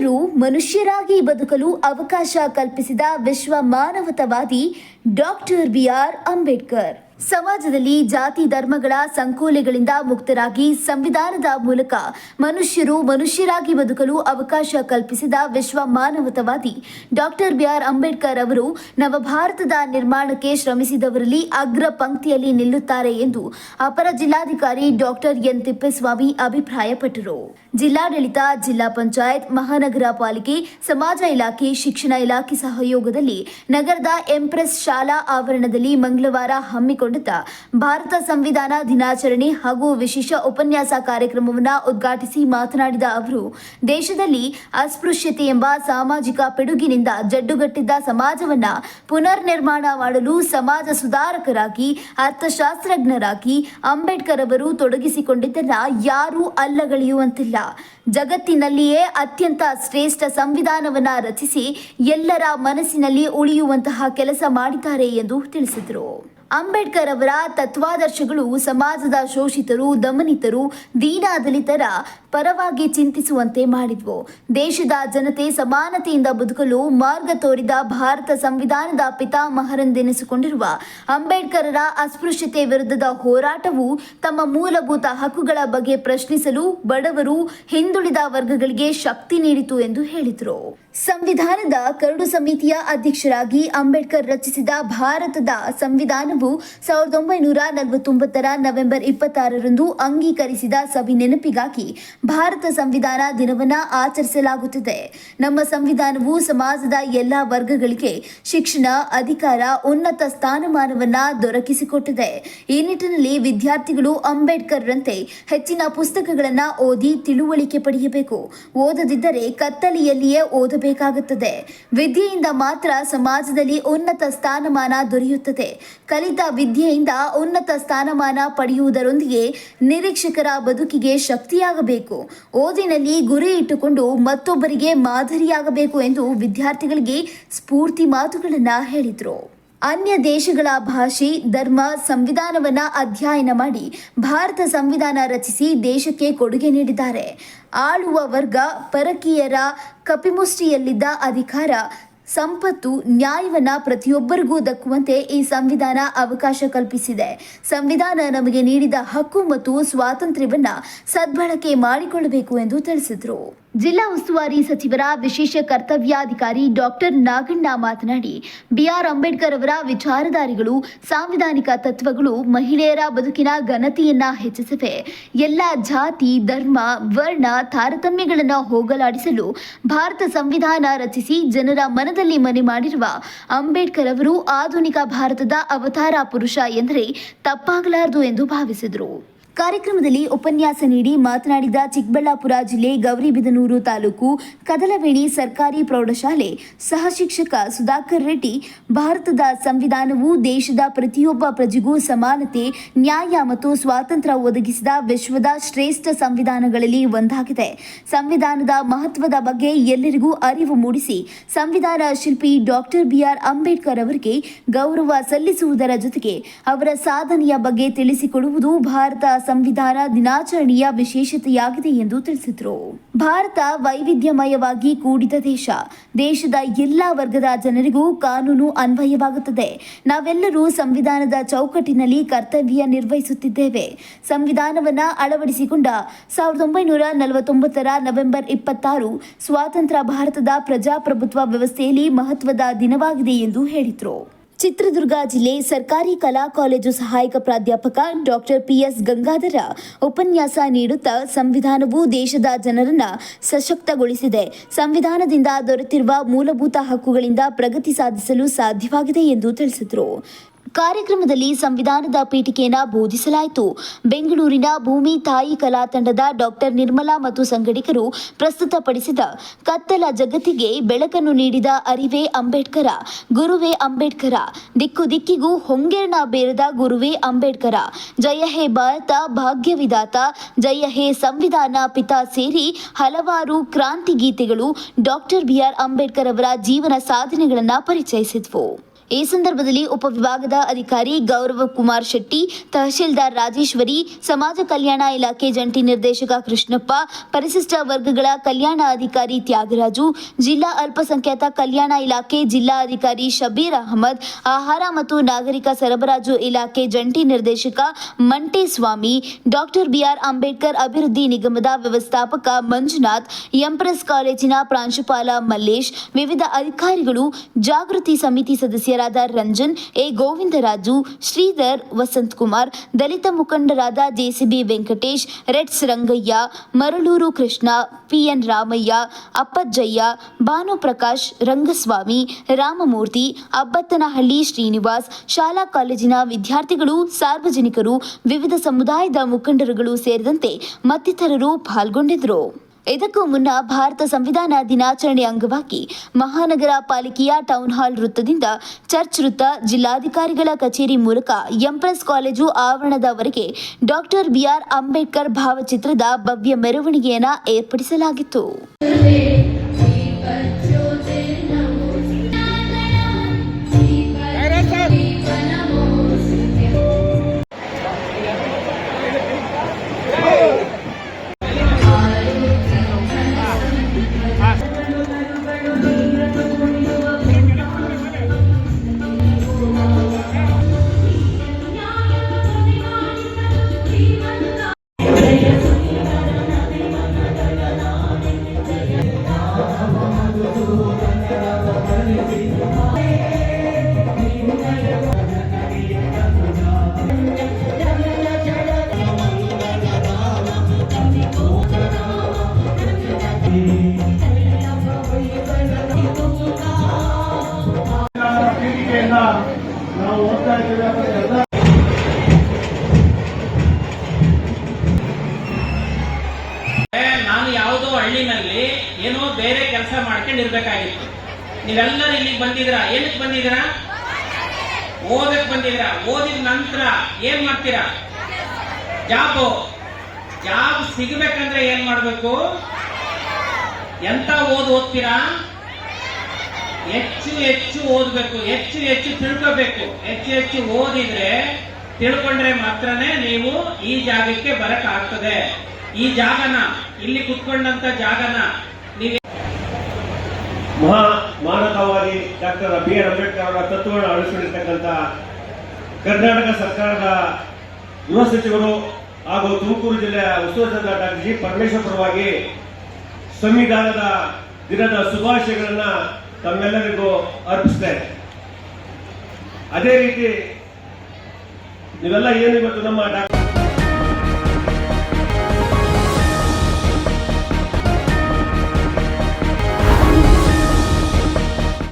ಮನುಷ್ಯರು ಮನುಷ್ಯರಾಗಿ ಬದುಕಲು ಅವಕಾಶ ಕಲ್ಪಿಸಿದ ವಿಶ್ವ ಮಾನವತಾವಾದಿ ಡಾಕ್ಟರ್ ಬಿ ಆರ್ ಅಂಬೇಡ್ಕರ್. ಸಮಾಜದಲ್ಲಿ ಜಾತಿ ಧರ್ಮಗಳ ಸಂಕೋಲೆಗಳಿಂದ ಮುಕ್ತರಾಗಿ ಸಂವಿಧಾನದ ಮೂಲಕ ಮನುಷ್ಯರು ಮನುಷ್ಯರಾಗಿ ಬದುಕಲು ಅವಕಾಶ ಕಲ್ಪಿಸಿದ ವಿಶ್ವ ಮಾನವತಾವಾದಿ ಡಾಕ್ಟರ್ ಬಿಆರ್ ಅಂಬೇಡ್ಕರ್ ಅವರು ನವಭಾರತದ ನಿರ್ಮಾಣಕ್ಕೆ ಶ್ರಮಿಸಿದವರಲ್ಲಿ ಅಗ್ರ ಪಂಕ್ತಿಯಲ್ಲಿ ನಿಲ್ಲುತ್ತಾರೆ ಎಂದು ಅಪರ ಜಿಲ್ಲಾಧಿಕಾರಿ ಡಾಕ್ಟರ್ ಎನ್ ತಿಪ್ಪೇಸ್ವಾಮಿ ಅಭಿಪ್ರಾಯಪಟ್ಟರು. ಜಿಲ್ಲಾಡಳಿತ, ಜಿಲ್ಲಾ ಪಂಚಾಯತ್, ಮಹಾನಗರ ಪಾಲಿಕೆ, ಸಮಾಜ ಇಲಾಖೆ, ಶಿಕ್ಷಣ ಇಲಾಖೆ ಸಹಯೋಗದಲ್ಲಿ ನಗರದ ಎಂಪ್ರೆಸ್ ಶಾಲಾ ಆವರಣದಲ್ಲಿ ಮಂಗಳವಾರ ಹಮ್ಮಿಕೊಂಡಿದ್ದ ಭಾರತ ಸಂವಿಧಾನ ದಿನಾಚರಣೆ ಹಾಗೂ ವಿಶೇಷ ಉಪನ್ಯಾಸ ಕಾರ್ಯಕ್ರಮವನ್ನು ಉದ್ಘಾಟಿಸಿ ಮಾತನಾಡಿದ ಅವರು, ದೇಶದಲ್ಲಿ ಅಸ್ಪೃಶ್ಯತೆ ಎಂಬ ಸಾಮಾಜಿಕ ಪಿಡುಗಿನಿಂದ ಜಡ್ಡುಗಟ್ಟಿದ್ದ ಸಮಾಜವನ್ನ ಪುನರ್ ನಿರ್ಮಾಣ ಮಾಡಲು ಸಮಾಜ ಸುಧಾರಕರಾಗಿ, ಅರ್ಥಶಾಸ್ತ್ರಜ್ಞರಾಗಿ ಅಂಬೇಡ್ಕರ್ ಅವರು ತೊಡಗಿಸಿಕೊಂಡಿದ್ದನ್ನ ಯಾರೂ ಅಲ್ಲಗಳೆಯುವಂತಿಲ್ಲ. ಜಗತ್ತಿನಲ್ಲಿಯೇ ಅತ್ಯಂತ ಶ್ರೇಷ್ಠ ಸಂವಿಧಾನವನ್ನ ರಚಿಸಿ ಎಲ್ಲರ ಮನಸ್ಸಿನಲ್ಲಿ ಉಳಿಯುವಂತಹ ಕೆಲಸ ಮಾಡಿದ್ದಾರೆ ಎಂದು ತಿಳಿಸಿದರು. ಅಂಬೇಡ್ಕರ್ ಅವರ ತತ್ವಾದರ್ಶಗಳು ಸಮಾಜದ ಶೋಷಿತರು ದಮನಿತರು ದೀನದಲಿತರ ಪರವಾಗಿ ಚಿಂತಿಸುವಂತೆ ಮಾಡಿದ್ವು. ದೇಶದ ಜನತೆ ಸಮಾನತೆಯಿಂದ ಬದುಕಲು ಮಾರ್ಗ ತೋರಿದ ಭಾರತ ಸಂವಿಧಾನದ ಪಿತಾಮಹರೆಂದೆನಿಸಿಕೊಂಡಿರುವ ಅಂಬೇಡ್ಕರರ ಅಸ್ಪೃಶ್ಯತೆ ವಿರುದ್ಧದ ಹೋರಾಟವು ತಮ್ಮ ಮೂಲಭೂತ ಹಕ್ಕುಗಳ ಬಗ್ಗೆ ಪ್ರಶ್ನಿಸಲು ಬಡವರು ಹಿಂದುಳಿದ ವರ್ಗಗಳಿಗೆ ಶಕ್ತಿ ನೀಡಿತು ಎಂದು ಹೇಳಿದರು. ಸಂವಿಧಾನದ ಕರಡು ಸಮಿತಿಯ ಅಧ್ಯಕ್ಷರಾಗಿ ಅಂಬೇಡ್ಕರ್ ರಚಿಸಿದ ಭಾರತದ ಸಂವಿಧಾನವು ಸಾವಿರದ ಒಂಬೈನೂರ ನಲವತ್ತೊಂಬತ್ತರ ನವೆಂಬರ್ ಇಪ್ಪತ್ತಾರರಂದು ಅಂಗೀಕರಿಸಿದ ಸಭೆ ನೆನಪಿಗಾಗಿ ಭಾರತ ಸಂವಿಧಾನ ದಿನವನ್ನ ಆಚರಿಸಲಾಗುತ್ತಿದೆ. ನಮ್ಮ ಸಂವಿಧಾನವು ಸಮಾಜದ ಎಲ್ಲ ವರ್ಗಗಳಿಗೆ ಶಿಕ್ಷಣ, ಅಧಿಕಾರ, ಉನ್ನತ ಸ್ಥಾನಮಾನವನ್ನ ದೊರಕಿಸಿಕೊಟ್ಟಿದೆ. ಈ ನಿಟ್ಟಿನಲ್ಲಿ ವಿದ್ಯಾರ್ಥಿಗಳು ಅಂಬೇಡ್ಕರ್ರಂತೆ ಹೆಚ್ಚಿನ ಪುಸ್ತಕಗಳನ್ನ ಓದಿ ತಿಳುವಳಿಕೆ ಪಡೆಯಬೇಕು. ಓದದಿದ್ದರೆ ಕತ್ತಲೆಯಲ್ಲಿಯೇ ಓದಬೇಕಾಗುತ್ತದೆ. ವಿದ್ಯೆಯಿಂದ ಮಾತ್ರ ಸಮಾಜದಲ್ಲಿ ಉನ್ನತ ಸ್ಥಾನಮಾನ ದೊರೆಯುತ್ತದೆ. ಕಲಿತ ವಿದ್ಯೆಯಿಂದ ಉನ್ನತ ಸ್ಥಾನಮಾನ ಪಡೆಯುವುದರೊಂದಿಗೆ ನಿರೀಕ್ಷಕರ ಬದುಕಿಗೆ ಶಕ್ತಿಯಾಗಬೇಕು. ಓದಿನಲ್ಲಿ ಗುರಿ ಇಟ್ಟುಕೊಂಡು ಮತ್ತೊಬ್ಬರಿಗೆ ಮಾದರಿಯಾಗಬೇಕು ಎಂದು ವಿದ್ಯಾರ್ಥಿಗಳಿಗೆ ಸ್ಫೂರ್ತಿ ಮಾತುಗಳನ್ನು ಹೇಳಿದರು. ಅನ್ಯ ದೇಶಗಳ ಭಾಷೆ, ಧರ್ಮ, ಸಂವಿಧಾನವನ್ನ ಅಧ್ಯಯನ ಮಾಡಿ ಭಾರತ ಸಂವಿಧಾನ ರಚಿಸಿ ದೇಶಕ್ಕೆ ಕೊಡುಗೆ ನೀಡಿದ್ದಾರೆ. ಆಳುವ ವರ್ಗ, ಪರಕೀಯರ ಕಪಿಮುಷ್ಟಿಯಲ್ಲಿದ್ದ ಅಧಿಕಾರ ಸಂಪತ್ತು ನ್ಯಾಯವನ್ನ ಪ್ರತಿಯೊಬ್ಬರಿಗೂ ದಕ್ಕುವಂತೆ ಈ ಸಂವಿಧಾನ ಅವಕಾಶ ಕಲ್ಪಿಸಿದೆ. ಸಂವಿಧಾನ ನಮಗೆ ನೀಡಿದ ಹಕ್ಕು ಮತ್ತು ಸ್ವಾತಂತ್ರ್ಯವನ್ನ ಸದ್ಬಳಕೆ ಮಾಡಿಕೊಳ್ಳಬೇಕು ಎಂದು ತಿಳಿಸಿದರು. ಜಿಲ್ಲಾ ಉಸ್ತುವಾರಿ ಸಚಿವರ ವಿಶೇಷ ಕರ್ತವ್ಯಾಧಿಕಾರಿ ಡಾಕ್ಟರ್ ನಾಗಣ್ಣ ಮಾತನಾಡಿ, ಬಿಆರ್ ಅಂಬೇಡ್ಕರ್ ಅವರ ವಿಚಾರಧಾರಿಗಳು, ಸಾಂವಿಧಾನಿಕ ತತ್ವಗಳು, ಮಹಿಳೆಯರ ಬದುಕಿನ ಘನತೆಯನ್ನ ಹೆಚ್ಚಿಸಿವೆ. ಎಲ್ಲ ಜಾತಿ, ಧರ್ಮ, ವರ್ಣ, ತಾರತಮ್ಯಗಳನ್ನು ಹೋಗಲಾಡಿಸಲು ಭಾರತ ಸಂವಿಧಾನ ರಚಿಸಿ ಜನರ ಮನದಲ್ಲಿ ಮನೆ ಮಾಡಿರುವ ಅಂಬೇಡ್ಕರ್ ಅವರು ಆಧುನಿಕ ಭಾರತದ ಅವತಾರ ಪುರುಷ ಎಂದರೆ ತಪ್ಪಾಗಲಾರದು ಎಂದು ಭಾವಿಸಿದರು. ಕಾರ್ಯಕ್ರಮದಲ್ಲಿ ಉಪನ್ಯಾಸ ನೀಡಿ ಮಾತನಾಡಿದ ಚಿಕ್ಕಬಳ್ಳಾಪುರ ಜಿಲ್ಲೆ ಗೌರಿಬಿದನೂರು ತಾಲೂಕು ಕದಲವೇಣಿ ಸರ್ಕಾರಿ ಪ್ರೌಢಶಾಲೆ ಸಹ ಶಿಕ್ಷಕ ಸುಧಾಕರ್ ರೆಡ್ಡಿ. ಭಾರತದ ಸಂವಿಧಾನವು ದೇಶದ ಪ್ರತಿಯೊಬ್ಬ ಪ್ರಜೆಗೂ ಸಮಾನತೆ, ನ್ಯಾಯ ಮತ್ತು ಸ್ವಾತಂತ್ರ್ಯ ಒದಗಿಸಿದ ವಿಶ್ವದ ಶ್ರೇಷ್ಠ ಸಂವಿಧಾನಗಳಲ್ಲಿ ಒಂದಾಗಿದೆ. ಸಂವಿಧಾನದ ಮಹತ್ವದ ಬಗ್ಗೆ ಎಲ್ಲರಿಗೂ ಅರಿವು ಮೂಡಿಸಿ ಸಂವಿಧಾನ ಶಿಲ್ಪಿ ಡಾಕ್ಟರ್ ಬಿಆರ್ ಅಂಬೇಡ್ಕರ್ ಅವರಿಗೆ ಗೌರವ ಸಲ್ಲಿಸುವುದರ ಜೊತೆಗೆ ಅವರ ಸಾಧನೆಯ ಬಗ್ಗೆ ತಿಳಿಸಿಕೊಡುವುದು ಭಾರತ ಸಂವಿಧಾನ ದಿನಾಚರಣೆಯ ವಿಶೇಷತೆಯಾಗಿದೆ ಎಂದು ತಿಳಿಸಿದರು. ಭಾರತ ವೈವಿಧ್ಯಮಯವಾಗಿ ಕೂಡಿದ ದೇಶ. ದೇಶದ ಎಲ್ಲಾ ವರ್ಗದ ಜನರಿಗೂ ಕಾನೂನು ಅನ್ವಯವಾಗುತ್ತದೆ. ನಾವೆಲ್ಲರೂ ಸಂವಿಧಾನದ ಚೌಕಟ್ಟಿನಲ್ಲಿ ಕರ್ತವ್ಯ ನಿರ್ವಹಿಸುತ್ತಿದ್ದೇವೆ. ಸಂವಿಧಾನವನ್ನ ಅಳವಡಿಸಿಕೊಂಡ ಸಾವಿರದ ಒಂಬೈನೂರ ನಲವತ್ತೊಂಬತ್ತರ ನವೆಂಬರ್ ಇಪ್ಪತ್ತಾರು ಸ್ವಾತಂತ್ರ್ಯ ಭಾರತದ ಪ್ರಜಾಪ್ರಭುತ್ವ ವ್ಯವಸ್ಥೆಯಲ್ಲಿ ಮಹತ್ವದ ದಿನವಾಗಿದೆ ಎಂದು ಹೇಳಿದರು. ಚಿತ್ರದುರ್ಗ ಜಿಲ್ಲೆ ಸರ್ಕಾರಿ ಕಲಾ ಕಾಲೇಜು ಸಹಾಯಕ ಪ್ರಾಧ್ಯಾಪಕ ಡಾಕ್ಟರ್ ಪಿಎಸ್ ಗಂಗಾಧರ ಉಪನ್ಯಾಸ ನೀಡುತ್ತಾ ಸಂವಿಧಾನವು ದೇಶದ ಜನರನ್ನ ಸಶಕ್ತಗೊಳಿಸಿದೆ. ಸಂವಿಧಾನದಿಂದ ದೊರೆತಿರುವ ಮೂಲಭೂತ ಹಕ್ಕುಗಳಿಂದ ಪ್ರಗತಿ ಸಾಧಿಸಲು ಸಾಧ್ಯವಾಗಿದೆ ಎಂದು ತಿಳಿಸಿದರು. ಕಾರ್ಯಕ್ರಮದಲ್ಲಿ ಸಂವಿಧಾನದ ಪೀಠಿಕೆಯನ್ನ ಬೋಧಿಸಲಾಯಿತು. ಬೆಂಗಳೂರಿನ ಭೂಮಿ ತಾಯಿ ಕಲಾ ತಂಡದ ಡಾಕ್ಟರ್ ನಿರ್ಮಲಾ ಮತ್ತು ಸಂಗಡಿಗರು ಪ್ರಸ್ತುತಪಡಿಸಿದ ಕತ್ತಲ ಜಗತ್ತಿಗೆ ಬೆಳಕನ್ನು ನೀಡಿದ ಅರಿವೇ ಅಂಬೇಡ್ಕರ, ಗುರುವೇ ಅಂಬೇಡ್ಕರ, ದಿಕ್ಕು ದಿಕ್ಕಿಗೂ ಹೊಂಗೆರಣ ಬೇರದ ಗುರುವೇ ಅಂಬೇಡ್ಕರ. ಜಯ ಹೇ ಭಾರತ ಭಾಗ್ಯವಿದಾತ ಜಯ ಹೇ ಸಂವಿಧಾನ ಪಿತಾ ಸೇರಿ ಹಲವಾರು ಕ್ರಾಂತಿ ಗೀತೆಗಳು ಡಾಕ್ಟರ್ ಬಿಆರ್ ಅಂಬೇಡ್ಕರ್ ಅವರ ಜೀವನ ಸಾಧನೆಗಳನ್ನು ಪರಿಚಯಿಸಿದ್ವು. ಈ ಸಂದರ್ಭದಲ್ಲಿ ಉಪವಿಭಾಗದ ಅಧಿಕಾರಿ ಗೌರವ ಕುಮಾರ್ ಶೆಟ್ಟಿ, ತಹಶೀಲ್ದಾರ್ ರಾಜೇಶ್ವರಿ, ಸಮಾಜ ಕಲ್ಯಾಣ ಇಲಾಖೆ ಜಂಟಿ ನಿರ್ದೇಶಕ ಕೃಷ್ಣಪ್ಪ, ಪರಿಶಿಷ್ಟ ವರ್ಗಗಳ ಕಲ್ಯಾಣ ಅಧಿಕಾರಿ ತ್ಯಾಗರಾಜು, ಜಿಲ್ಲಾ ಅಲ್ಪಸಂಖ್ಯಾತ ಕಲ್ಯಾಣ ಇಲಾಖೆ ಜಿಲ್ಲಾ ಅಧಿಕಾರಿ ಶಬೀರ್ ಅಹಮದ್, ಆಹಾರ ಮತ್ತು ನಾಗರಿಕ ಸರಬರಾಜು ಇಲಾಖೆ ಜಂಟಿ ನಿರ್ದೇಶಕ ಮಂಟೇಸ್ವಾಮಿ, ಡಾಕ್ಟರ್ ಬಿಆರ್ ಅಂಬೇಡ್ಕರ್ ಅಭಿವೃದ್ಧಿ ನಿಗಮದ ವ್ಯವಸ್ಥಾಪಕ ಮಂಜುನಾಥ್, ಎಂಪ್ರೆಸ್ ಕಾಲೇಜಿನ ಪ್ರಾಂಶುಪಾಲ ಮಲ್ಲೇಶ್, ವಿವಿಧ ಅಧಿಕಾರಿಗಳು, ಜಾಗೃತಿ ಸಮಿತಿ ಸದಸ್ಯರಾದ ರಂಜನ್, ಎ. ಗೋವಿಂದರಾಜು, ಶ್ರೀಧರ್, ವಸಂತ್ ಕುಮಾರ್, ದಲಿತ ಮುಖಂಡರಾದ JCB Venkatesh, Reds Rangaiah, Maraluru Krishna, P N Ramaiah, Appajjaiah Bhanuprakash Rangaswamy, Ramamurthy, Abbatthanahalli Srinivas, ಶಾಲಾ ಕಾಲೇಜಿನ ವಿದ್ಯಾರ್ಥಿಗಳು, ಸಾರ್ವಜನಿಕರು, ವಿವಿಧ ಸಮುದಾಯದ ಮುಖಂಡರುಗಳು ಸೇರಿದಂತೆ ಮತ್ತಿತರರು ಪಾಲ್ಗೊಂಡಿದ್ದರು. ಇದಕ್ಕೂ ಮುನ್ನ ಭಾರತ ಸಂವಿಧಾನ ದಿನಾಚರಣೆ ಅಂಗವಾಗಿ ಮಹಾನಗರ ಪಾಲಿಕೆಯ ಟೌನ್ ಹಾಲ್ ವೃತ್ತದಿಂದ ಚರ್ಚ್ ವೃತ್ತ ಜಿಲ್ಲಾಧಿಕಾರಿಗಳ ಕಚೇರಿ ಮೂಲಕ ಎಂಪ್ರೆಸ್ ಕಾಲೇಜು ಆವರಣದವರೆಗೆ ಡಾಕ್ಟರ್ ಬಿಆರ್ ಅಂಬೇಡ್ಕರ್ ಭಾವಚಿತ್ರದ ಭವ್ಯ ಮೆರವಣಿಗೆಯನ್ನು ಏರ್ಪಡಿಸಲಾಗಿತ್ತು. ನಾವು ಓದ್ತಾ ಇದ್ದೇವೆ ನೀವೆಲ್ಲರೂ ಇಲ್ಲಿಗೆ ಬಂದಿದ್ರ ಏನಕ್ಕೆ ಬಂದಿದ್ರ ಓದಕ್ ಬಂದಿದ್ರ ಓದಿದ ನಂತರ ಏನ್ ಮಾಡ್ತೀರಾ? ಜಾಬ್ ಜಾಬ್ ಸಿಗ್ಬೇಕಂದ್ರೆ ಏನ್ ಮಾಡ್ಬೇಕು? ಎಂತ ಓದ್ ಓದ್ತೀರಾ? ಹೆಚ್ಚು ಹೆಚ್ಚು ಓದ್ಬೇಕು. ಹೆಚ್ಚು ಹೆಚ್ಚು ತಿಳ್ಕೋಬೇಕು. ಹೆಚ್ಚು ಹೆಚ್ಚು ಓದಿದ್ರೆ ತಿಳ್ಕೊಂಡ್ರೆ ಮಾತ್ರನೇ ನೀವು ಈ ಜಾಗಕ್ಕೆ ಬರಕ್ ಆಗ್ತದೆ ಈ ಜಾಗನ, ಇಲ್ಲಿ ಕುತ್ಕೊಂಡಂತ ಜಾಗನ ನೀವು ಮಹಾ ಮಾನಕವಾಗಿ ಡಾಕ್ಟರ್ ಬಿ ಆರ್ ಅಂಬೇಡ್ಕರ್ ಅವರ ತತ್ವಗಳನ್ನು ಅಳಿಸಿಕೊಂಡಿರ್ತಕ್ಕಂಥ ಕರ್ನಾಟಕ ಸರ್ಕಾರದ ಗೃಹ ಸಚಿವರು ಹಾಗೂ ತುಮಕೂರು ಜಿಲ್ಲೆಯ ಉಸ್ತುವಾರಿ ಡಾಕ್ಟರ್ ಜಿ. ಪರಮೇಶ್ವರ್ ಪರವಾಗಿ ಸಂವಿಧಾನದ ದಿನದ ಶುಭಾಶಯಗಳನ್ನು ತಮ್ಮೆಲ್ಲರಿಗೂ ಅರ್ಪಿಸ್ತೇನೆ ಅದೇ ರೀತಿ ನೀವೆಲ್ಲ ಏನು ಇವತ್ತು ನಮ್ಮ ಡಾಕ್ಟರ್